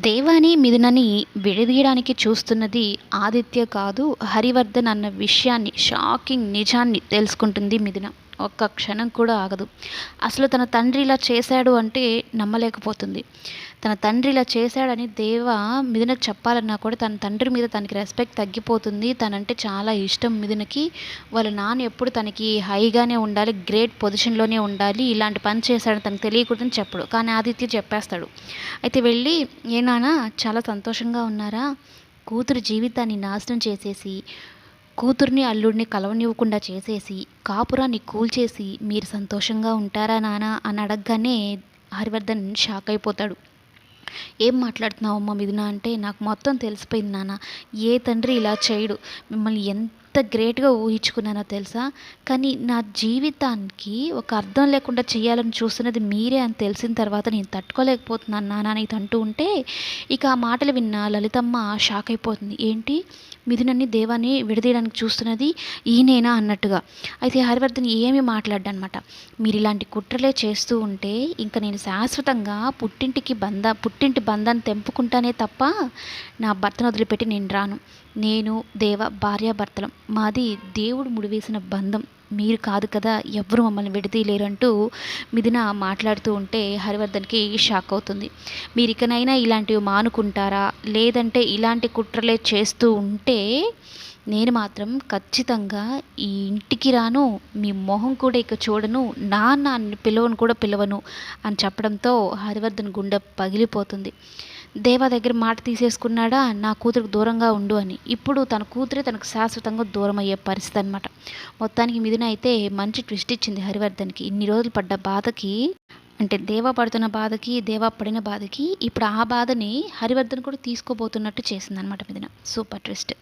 దేవాని మిథునని విడదీయడానికి చూస్తున్నది ఆదిత్య కాదు హరివర్ధన్ అన్న విషయాన్ని షాకింగ్ నిజాన్ని తెలుసుకుంటుంది మిథున ఒక్క క్షణం కూడా ఆగదు. అసలు తన తండ్రి ఇలా చేశాడు అంటే నమ్మలేకపోతుంది. తన తండ్రి ఇలా చేశాడని దేవ మిథునకు చెప్పాలన్నా కూడా తన తండ్రి మీద తనకి రెస్పెక్ట్ తగ్గిపోతుంది. తనంటే చాలా ఇష్టం మిథునకి వాళ్ళ నాన్న ఎప్పుడు తనకి హైగానే ఉండాలి గ్రేట్ పొజిషన్లోనే ఉండాలి ఇలాంటి పని చేశాడని తనకు తెలియకూడదని చెప్పడు. కానీ ఆదిత్య చెప్పేస్తాడు. అయితే వెళ్ళి ఏ నాన్న చాలా సంతోషంగా ఉన్నారా? కూతురు జీవితాన్ని నాశనం చేసేసి కూతుర్ని అల్లుడిని కలవనివ్వకుండా చేసేసి కాపురాన్ని కూల్చేసి మీరు సంతోషంగా ఉంటారా నానా అని అడగగానే హరివర్ధన్ షాక్ అయిపోతాడు. ఏం మాట్లాడుతున్నావు అమ్మ మిథున? అంటే నాకు మొత్తం తెలిసిపోయింది నాన్న ఏ తండ్రి ఇలా చేయడు. మిమ్మల్ని ఎంత గ్రేట్గా ఊహించుకున్నానో తెలుసా? కానీ నా జీవితానికి ఒక అర్థం లేకుండా చేయాలని చూస్తున్నది మీరే అని తెలిసిన తర్వాత నేను తట్టుకోలేకపోతున్నాను నాన్న అని అంటూ ఉంటే ఇక ఆ మాటలు విన్న లలితమ్మ షాక్ అయిపోతుంది. ఏంటి? మిథునని దేవాన్ని విడదీయడానికి చూస్తున్నది ఈయనేనా అన్నట్టుగా. అయితే హరివర్ధన్ ఏమీ మాట్లాడనమాట. మీరు ఇలాంటి కుట్రలే చేస్తూ ఉంటే ఇంకా నేను శాశ్వతంగా పుట్టింటికి బంధ పుట్టింటి బంధాన్ని తెంపుకుంటానే తప్ప నా భర్తను వదిలిపెట్టి నేను రాను. నేను దేవ భార్యాభర్తలం మాది దేవుడు ముడివేసిన బంధం. మీరు కాదు కదా ఎవ్వరు మమ్మల్ని విడదీయలేరంటూ మిథున మాట్లాడుతూ ఉంటే హరివర్ధన్కి షాక్ అవుతుంది. మీరు ఇకనైనా ఇలాంటివి మానుకుంటారా? లేదంటే ఇలాంటి కుట్రలే చేస్తూ ఉంటే నేను మాత్రం ఖచ్చితంగా ఈ ఇంటికి రాను మీ మొహం కూడా ఇక చూడను నాన్న నా పిలవను కూడా పిలవను అని చెప్పడంతో హరివర్ధన్ గుండె పగిలిపోతుంది. దేవా దగ్గర మాట తీసేసుకున్నాడా? నా కూతురికి దూరంగా ఉండు అని. ఇప్పుడు తన కూతురే తనకు శాశ్వతంగా దూరం అయ్యే పరిస్థితి అనమాట మొత్తానికి మిథున అయితే మంచి ట్విస్ట్ ఇచ్చింది హరివర్ధన్కి. ఇన్ని రోజులు పడ్డ బాధకి అంటే దేవా పడుతున్న బాధకి దేవా పడిన బాధకి ఇప్పుడు ఆ బాధని హరివర్ధన్ కూడా తీసుకోబోతున్నట్టు చేసింది అనమాట మిథున. Super twist